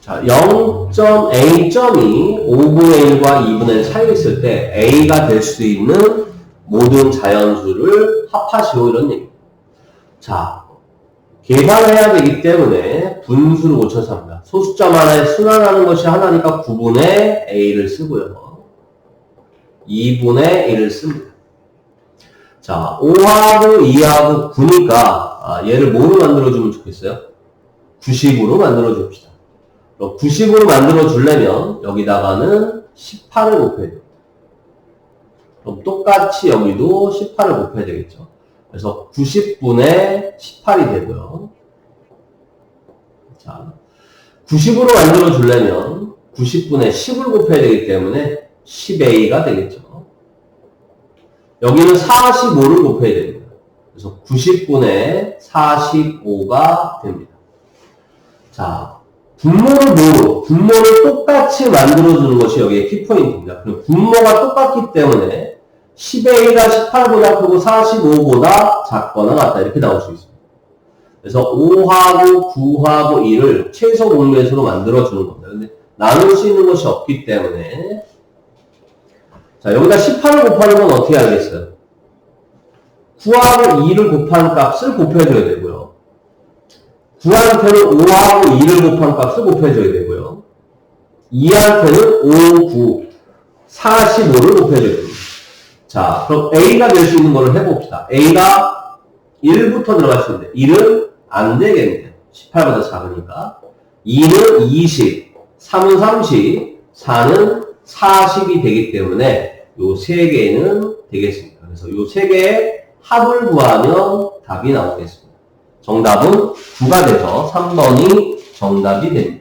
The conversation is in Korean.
자, 0.A.이 5분의 1과 2분의 1 차이가 있을 때 A가 될 수 있는 모든 자연수를 합하시오 이런 얘기입니다. 자, 계산해야 되기 때문에 분수를 고쳐서 합니다. 소수점 하나에 순환하는 것이 하나니까 9분의 A를 쓰고요. 2분의 1을 씁니다. 자, 5하고 2하고 9니까 아, 얘를 뭐로 만들어주면 좋겠어요? 90으로 만들어줍시다. 그럼 90으로 만들어 주려면 여기다가는 18을 곱해야 됩니다. 그럼 똑같이 여기도 18을 곱해야 되겠죠. 그래서 90분의 18이 되고요. 자, 90으로 만들어 주려면 90분의 10을 곱해야 되기 때문에 10a가 되겠죠. 여기는 45를 곱해야 됩니다. 그래서 90분의 45가 됩니다. 자, 뭐로? 분모를 똑같이 만들어주는 것이 여기에 키포인트입니다. 그리고 분모가 똑같기 때문에 10a가 18보다 크고 45보다 작거나 같다 이렇게 나올 수 있습니다. 그래서 5하고 9하고 1을 최소 공매수로 만들어주는 겁니다. 근데 나눌 수 있는 것이 없기 때문에 자 여기다 18을 곱하는 건 어떻게 하겠어요? 9하고 2를 곱한 값을 곱해줘야 되고요. 9한테는 5하고 2를 곱한 값을 곱해줘야 되고요. 2한테는 5, 9, 45를 곱해줘야 됩니다. 자, 그럼 A가 될 수 있는 거를 해봅시다. A가 1부터 들어갈 수 있는데 1은 안 되겠네요. 18보다 작으니까. 2는 20, 3은 30, 4는 40이 되기 때문에 요 세 개는 되겠습니다. 그래서 요 세 개의 합을 구하면 답이 나오겠습니다. 정답은 9가 돼서 3번이 정답이 됩니다.